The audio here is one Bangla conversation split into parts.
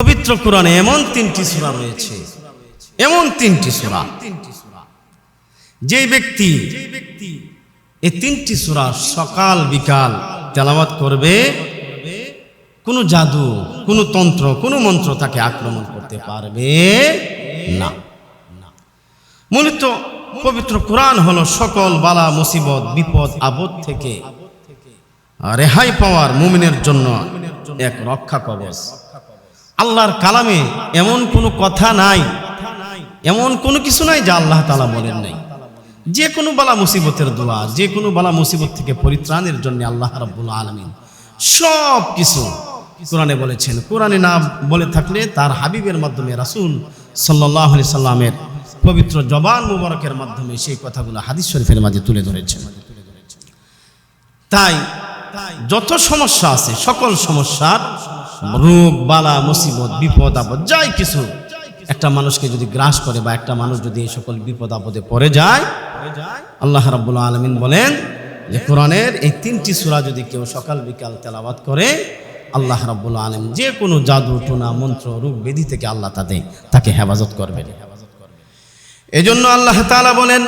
পবিত্র কোরআনে এমন তিনটি সূরা রয়েছে। এমন তিনটি সূরা। যে ব্যক্তি এই তিনটি সূরা সকাল, বিকাল তেলাওয়াত করবে, কোনো জাদু, কোনো তন্ত্র, কোনো মন্ত্র তাকে আক্রমণ করতে পারবে না। মূলত পবিত্র কোরআন হলো সকল বালা, মুসিবত, বিপদ, আপদ থেকে রেহাই পাওয়ার মুমিনের জন্য এক রক্ষা কবচ। আল্লাহর কালামে এমন কোনো কথা নাই, এমন কোনো কিছু নাই যা আল্লাহ তালা বলেন নাই। যে কোনো বালা মুসিবতের দোয়া, যে কোনো বালা মুসিবত থেকে পরিত্রাণের জন্য আল্লাহ রাব্বুল আলমিন সব কিছু কোরআনে বলেছেন। কোরআনে না বলে থাকলে তার হাবিবের মাধ্যমে রাসূল সাল্লাহ সাল্লামের পবিত্র জবান মুবারকের মাধ্যমে সেই কথাগুলো হাদিস শরীফের মাঝে তুলে ধরেছেন। তাই যত সমস্যা আছে, সকল সমস্যার রোগ বালা মুসিবত, বিপদ, আপদ, যাই কিছু। একটা মানুষকে যদি গ্রাস করে বা একটা মানুষ যদি এই সকল বিপদ, আপদে পড়ে যায়, আল্লাহ রাব্বুল আলমিন বলেন যে, কোরআনের এই তিনটি সূরা যদি কেউ সকাল, বিকাল তেলাওয়াত করে, আল্লাহ রাব্বুল আলম যে কোনো জাদু, টুনা, মন্ত্র রোগ ব্যাধি থেকে আল্লাহ তাতে তাকে হেফাজত করবেন। এজন্য আল্লাহ তাআলা বলেন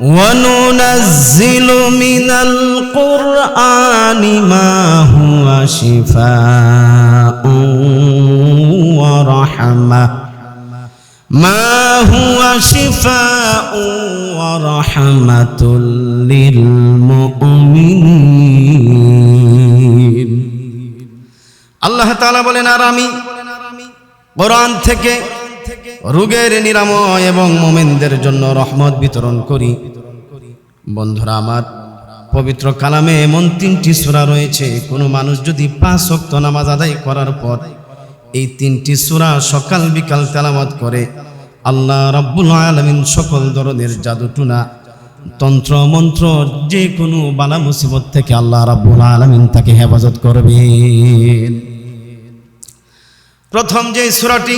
وننزل من القرآن ما هو شفاء ورحمة ما هو شفاء ورحمة للمؤمنين আল্লাহ তাআলা বলেন আর আমি কোরআন থেকে রোগের নিরাময় এবং মোমেনদের জন্য রহমত বিতরণ করি। বন্ধুরা আমার, পবিত্র কালামে এমন তিনটি সূরা রয়েছে, কোনো মানুষ যদি পাঁচ ওয়াক্ত নামাজ আদায় করার পর এই তিনটি সুরা সকাল বিকাল তেলামত করে, আল্লাহ রাব্বুল আলমিন সকল ধরনের জাদুটুনা, তন্ত্র মন্ত্র যে কোনো বালা মুসিবত থেকে আল্লাহ রাব্বুল আলমিন তাকে হেফাজত করবেন। প্রথম যে সূরাটি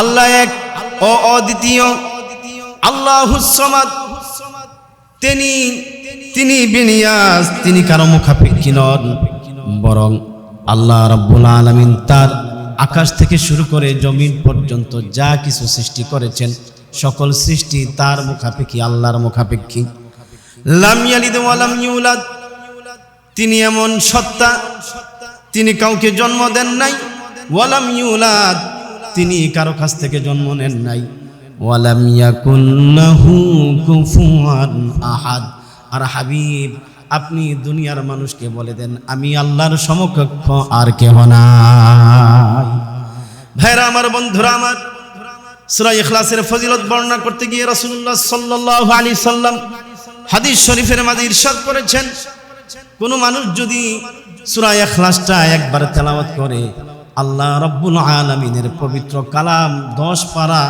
আল্লাহ এক ও অদ্বিতীয়। আল্লাহ তিনি তিনি বিনিয়াস তিনি কারও মুখাপেক্ষী নন। বরং আল্লাহ রাব্বুল আলামিন তার আকাশ থেকে শুরু করে জমিন পর্যন্ত যা কিছু সৃষ্টি করেছেন, সকল সৃষ্টি তার মুখাপেক্ষী, আল্লাহর মুখাপেক্ষী। লাম ইয়ালিদ ওয়া লাম ইউলাদ। তিনি এমন সত্তা, তিনি কাউকে জন্ম দেন নাই। ওয়ালাম ইউলাদ। তিনি কারও কাছ থেকে জন্ম নেন নাই। ওয়ালাম ইয়াকুল্লাহু কুফুয়ান আহাদ। আর হাবিব আপনি দুনিয়ার মানুষকে বলে দেন আমি আল্লাহর সমকক্ষ আর কেহ নাই। ভাইরা আমার বন্ধুরা আমার সূরা ইখলাসের ফজিলত বর্ণনা করতে গিয়ে রাসূলুল্লাহ সাল্লাল্লাহু আলাইহি সাল্লাম হাদিস শরীফের মাঝে ইরশাদ করেছেন। কোন মানুষ যদি সূরা ইখলাসটা একবার তেলাওয়াত করে আল্লাহ রব্বুল আলমিনের পবিত্র কালাম দশ পারা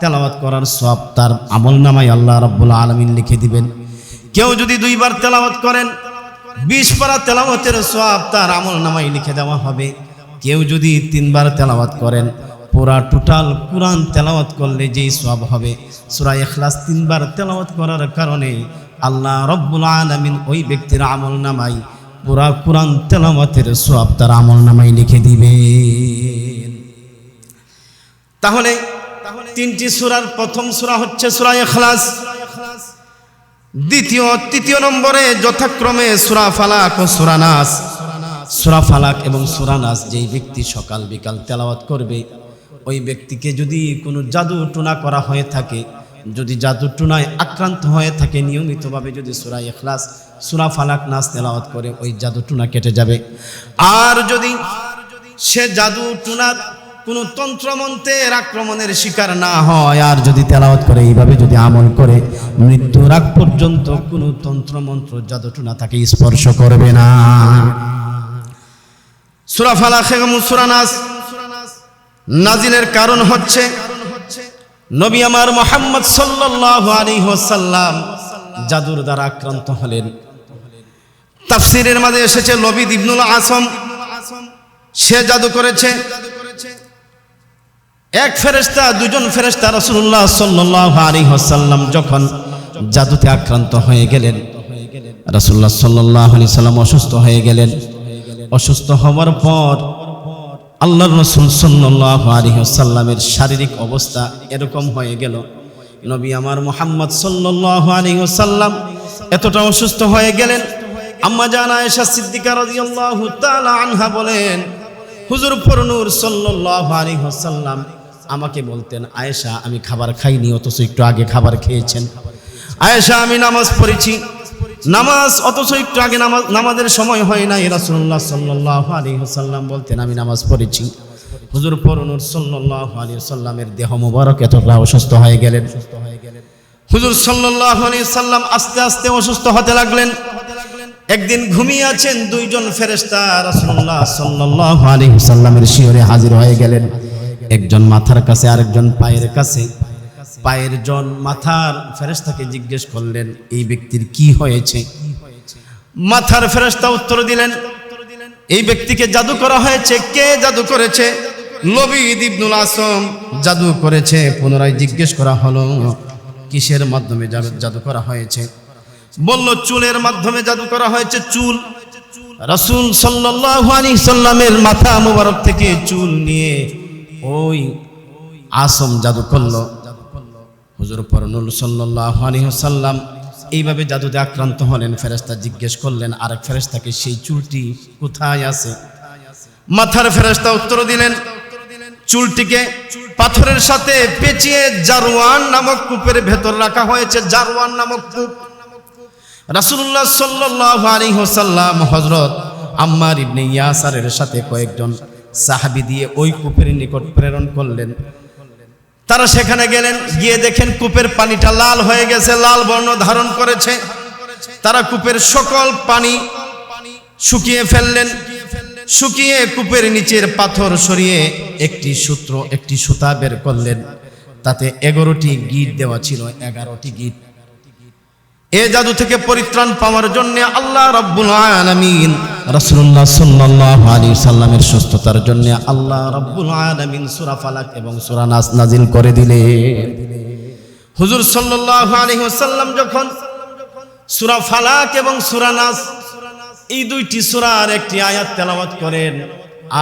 তেলাওয়াত করার সব তার আমল নামায় আল্লাহ রব্বুল আলমিন লিখে দিবেন। কেউ যদি দুইবার তেলাওয়াত করেন, বিশ পারা তেলাওয়াতের সব তার আমল নামায় লিখে দেওয়া হবে। কেউ যদি তিনবার তেলাওয়াত করেন, পুরা টোটাল কোরআন তেলাওয়াত করলে যেই সব হবে। সুরা এখলাস তিনবার তেলাওয়াত করার কারণে আল্লাহ রব্বুল আলমিন ওই ব্যক্তির আমল নামায় পুরা কোরআন তেলাওয়াতের সব তার আমল নামাই লিখে দিবে। তাহলে তিনটি সুরার প্রথম সূরা হচ্ছে সূরা ইখলাস। দ্বিতীয়, তৃতীয় নম্বরে যথাক্রমে সূরা ফালাক ও সূরা নাস। সূরা ফালাক এবং সূরা নাস যেই ব্যক্তি সকাল বিকাল তেলাওয়াত করবে, ওই ব্যক্তিকে যদি কোনো জাদু টুনা করা হয়ে থাকে যদি জাদু টুনায় আক্রান্ত হয়ে থাকে, নিয়মিতভাবে যদি সূরা ইখলাস, সূরা ফালাক নাস তেলাওয়াত করে, ওই জাদু টুনা কেটে যাবে। আর যদি সে জাদু টুনার কোনো তন্ত্রমন্ত্রের আক্রমণের শিকার না হয়, আর যদি তেলাওয়াত করে, এইভাবে যদি আমল করে, মৃত্যুর আগ পর্যন্ত কোনো তন্ত্রমন্ত্র জাদু টুনা তাকে স্পর্শ করবে না। সূরা ফালাক সূরা নাস নাজিলের কারণ হচ্ছে নবী আমার মোহাম্মদ সাল্লাল্লাহু আলাইহি ওয়াসাল্লাম জাদুর দ্বারা আক্রান্ত হলেন। তাফসিরের মাঝে এসেছে লবিদ ইবনুল আসম। সে জাদু করেছে। এক ফেরেশতা, দুজন ফেরেশতা রাসূলুল্লাহ সাল্লাল্লাহু আলাইহি ওয়াসাল্লাম যখন জাদুতে আক্রান্ত হয়ে গেলেন, রাসূলুল্লাহ সাল্লাল্লাহু আলাইহি সাল্লাম অসুস্থ হয়ে গেলেন। অসুস্থ হওয়ার পর আল্লাহর রসুল সাল্লাল্লাহু আলাইহি ওয়াসাল্লামের শারীরিক অবস্থা এরকম হয়ে গেল। নবী আমার মোহাম্মদ সাল্লাল্লাহু আলাইহি ওয়াসাল্লাম এতটা অসুস্থ হয়ে গেলেন। আম্মা জান আয়েশা সিদ্দিকা আনহা বলেন, হুজুর পরনূর সাল্লাল্লাহু আলাইহি আমাকে বলতেন, আয়েশা, আমি খাবার খাইনি, অথচ একটু আগে খাবার খেয়েছেন। আয়েশা, আমি নামাজ পড়েছি। নামাজ, অথচ একটু আগে নামাজ, নামাজের সময় হয় নাই, রাসূলুল্লাহ সাল্লাল্লাহু আলাইহি ওয়াসাল্লাম বলতেন, আমি নামাজ পড়েছি। হুজুর পরনুর সাল্লাল্লাহু আলাইহি ওয়াসাল্লামের দেহ মোবারক এতটা অসুস্থ হয়ে গেলেন। হুজুর সাল্লাল্লাহু আলাইহি সাল্লাম আস্তে আস্তে অসুস্থ হতে লাগলেন। একদিন ঘুমিয়ে আছেন দুইজন ফেরেশতা, রাসূলুল্লাহ সাল্লাল্লাহু আলাইহি সাল্লামের শিয়রে হাজির হয়ে গেলেন। একজন মাথার কাছে, আরেকজন পায়ের কাছে। পায়ের জন মাথার ফেরেশতাকে জিজ্ঞেস করলেন, এই ব্যক্তির কি হয়েছে? মাথার ফেরেশতা উত্তর দিলেন, এই ব্যক্তিকে জাদু করা হয়েছে। কে জাদু করেছে? লবিদ আসম জাদু করেছে, পুনরায় জিজ্ঞেস করা হলো, কিসের মাধ্যমে জাদু- করা হয়েছে? বলল, চুলের মাধ্যমে জাদু করা হয়েছে চুল। রাসূল আলাইহি সাল্লামের মাথা মোবারক থেকে চুল নিয়ে ওই আসম জাদু করল। হুজুর পরনুল আলাইহি সাল্লাম এইভাবে জাদুতে আক্রান্ত হলেন ফেরেস্তা জিজ্ঞেস করলেন, আরেক ফেরেস্তাকে সেই চুলটি কোথায় আছে? মাথার ফেরেস্তা উত্তর দিলেন, চুলটিকে পাথরের সাথে পেঁচিয়ে জারওয়ান নামক কূপের ভেতর রাখা হয়েছে, জারওয়ান নামক কূপ। রাসূলুল্লাহ সাল্লাল্লাহু আলাইহি ওয়াসাল্লাম হযরত আম্মার ইবনে ইয়াসারের সাথে কয়েকজন সাহাবী দিয়ে ওই কূপের নিকট প্রেরণ করলেন। তারা সেখানে গেলেন, গিয়ে দেখেন কূপের পানিটা লাল হয়ে গেছে, লাল বর্ণ ধারণ করেছে। তারা কূপের সকল পানি শুকিয়ে ফেললেন। শুকিয়ে কূপের নিচের পাথর সরিয়ে একটি সূত্র, একটি সুতা বের করলেন। তাতে এগারোটি গিট দেওয়া ছিল, এগারোটি গিট। এ জাদু থেকে পরিত্রাণ পাওয়ার জন্য আল্লাহ রাব্বুল আলামিন, রাসূলুল্লাহ সাল্লাল্লাহু আলাইহি সাল্লামের সুস্থতার জন্য আল্লাহ রাব্বুল আলামিন সূরা ফালাক এবং সূরা নাস নাজিল করে দিলেন হুজুর সাল্লাল্লাহু আলাইহি ওয়াসাল্লাম যখন সূরা ফালাক এবং সূরা নাস, এই দুইটি সূরার একটি আয়াত তেলাওয়াত করেন,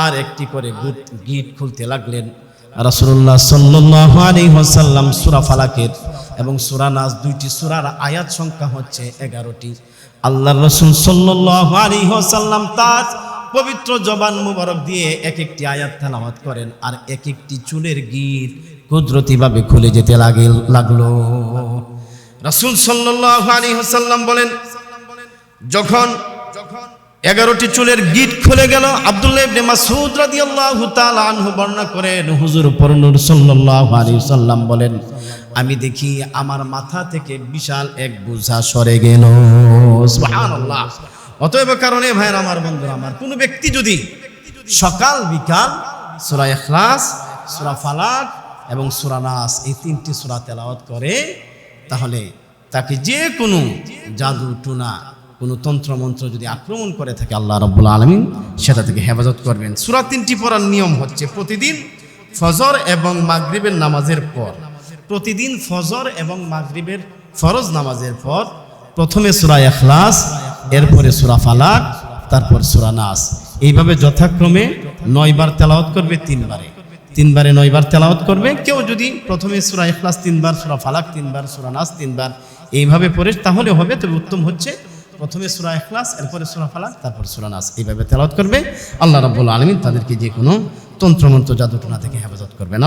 আর একটি করে গুট খুলতে লাগলেন। রাসূলুল্লাহ সাল্লাল্লাহু আলাইহি ওয়াসাল্লাম সূরা ফালাকের এবং সূরা নাস দুইটি সুরার আয়াত সংখ্যা হচ্ছে এগারোটি। আল্লাহর রাসূল আলাইহি ওয়াসাল্লাম পবিত্র জবান মুবারক দিয়ে এক একটি আয়াত তেলাওয়াত করেন আর এক একটি চুলের গিট কুদরতিভাবে খুলে যেতে লাগে লাগল। রাসূল সাল্লাল্লাহু আলাইহি ওয়াসাল্লাম বলেন, যখন এগারোটি চুলের গিট খুলে গেল, আব্দুল্লাহ বর্ণনা করেন, হুজুর পরনুর সাল্লাল্লাহু সাল্লাম বলেন আমি দেখি আমার মাথা থেকে বিশাল এক বোঝা সরে গেল। অতএব কারণে ভাইয়ের আমার বন্ধু আমার কোন ব্যক্তি যদি সকাল, বিকাল, সূরা ইখলাস, সূরা ফালাক এবং সূরা নাস এই তিনটি সূরা তেলাওয়াত করে, তাহলে তাকে যে কোনো জাদু, টুনা, কোনো তন্ত্রমন্ত্র যদি আক্রমণ করে থাকে আল্লাহ রব্বুল আলমিন, সেটা থেকে হেফাজত করবেন। সুরা তিনটি পড়ার নিয়ম হচ্ছে প্রতিদিন ফজর এবং মাগরিবের নামাজের পর। প্রতিদিন ফজর এবং মাগরিবের ফরজ নামাজের পর প্রথমে সুরা এখলাস এরপরে সুরা ফালাক, তারপর সুরা নাস। এইভাবে যথাক্রমে নয়বার তেলাওয়াত করবে তিনবারে। তিনবারে নয়বার তেলাওয়াত করবে। কেউ যদি প্রথমে সুরা এখলাস তিনবার, সুরা ফালাক তিনবার, সুরা নাস তিনবার এইভাবে পড়ে, তাহলে হবে, তবে উত্তম হচ্ছে প্রথমে সুরা ইখলাস, এরপরে সুরা ফালাক, তারপর সুরা নাস। এইভাবে তেলাওয়াত করবে। আল্লাহ রাব্বুল আলামিন তাদেরকে যে কোনো তন্ত্রমন্ত্র জাদুটনা থেকে হেফাজত করবেন।